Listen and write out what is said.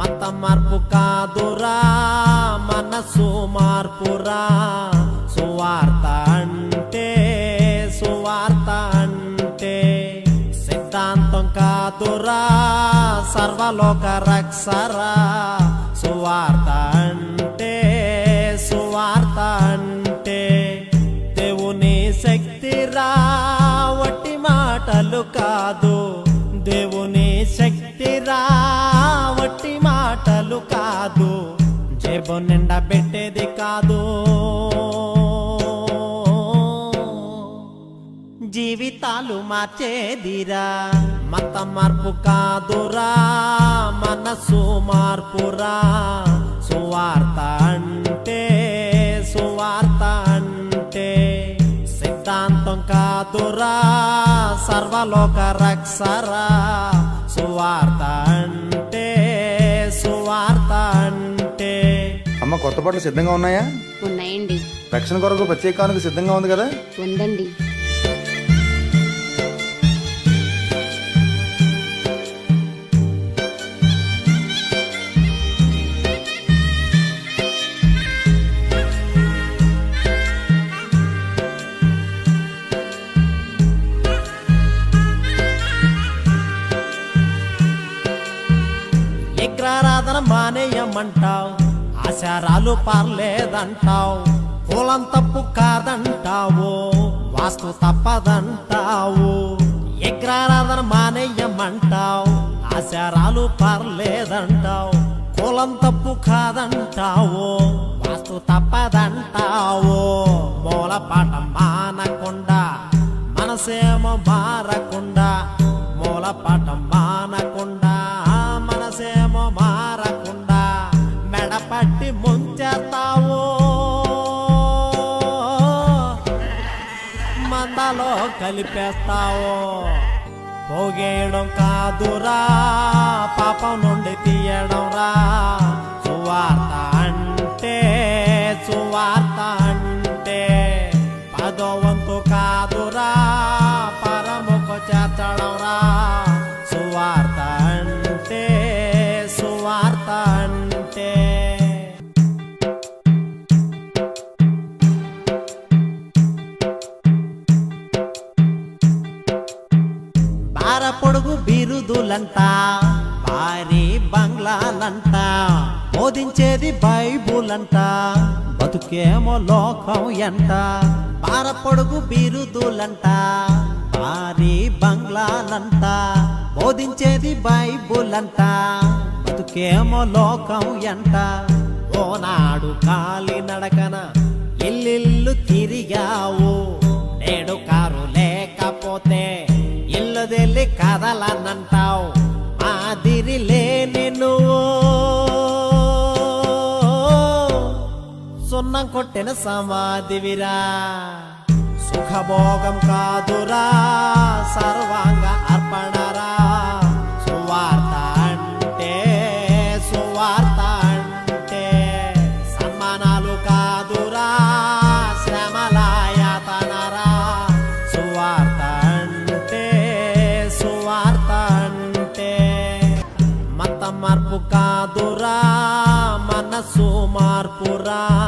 మత మార్పు కాదురా మనసు మార్పురా. సువార్త అంటే సువార్త అంటే సిద్ధాంతం కాదురా సర్వలోక రక్షరా. సువార్త మాటలు కాదు జేబు నిండా పెట్టేది కాదు. జీవితాలు మార్చేదిరా మత మార్పు కాదురా మనసు మార్పురా. సువార్త అంటే సువార్త అంటే సిద్ధాంతం కాదురా సర్వలోక రక్షరా. సువార్త కొత్త బట్టలు సిద్ధంగా ఉన్నాయా? ఉన్నాయండి. రక్షణ కొరకు ప్రత్యేక కానుక సిద్ధంగా ఉంది కదా? ఉందండి. విగ్రహారాధన మానేయమంటావు. ఆచారాలు పర్లేదంటావు కులం తప్పు కాదంటావు వాస్తు తప్పదంటావు ఎగ్రారాధన మానేయమంటావు ఆచారాలు పర్లేదంటావు కులం తప్పు కాదంటావు వాస్తు తప్పదంటావు. మూలపాట మానకుండా మనసేమో మారకుండా అందాలో కలిపేస్తావు. పోగేయడం కాదురా పాపం నుండి తీయడం రా సువార్త అంటే సువార్త అంటే పదో వంతు కాదురా. పొడుగు బిరుదులంతా భారీ బంగ్లాలంట. బోధించేది బైబుల్ అంట బతుకేమో లోకం ఎంత? పార పొడుగు బిరుదులంట. భారీ బంగ్లాలంట. బోధించేది బైబుల్ అంట బతుకేమో లోకం ఎంత? ఓనాడు కాలి నడకన ఇల్లిల్లు తిరిగావు. నేడు కారు లేకపోతే ఇల్లు కదలనంటావు. మాదిరి లేని నువ్వు. సున్నం కొట్టిన సమాధివిరా. సుఖభోగం కాదురా సర్వాంగ కాదురా మనసు మార్పురా.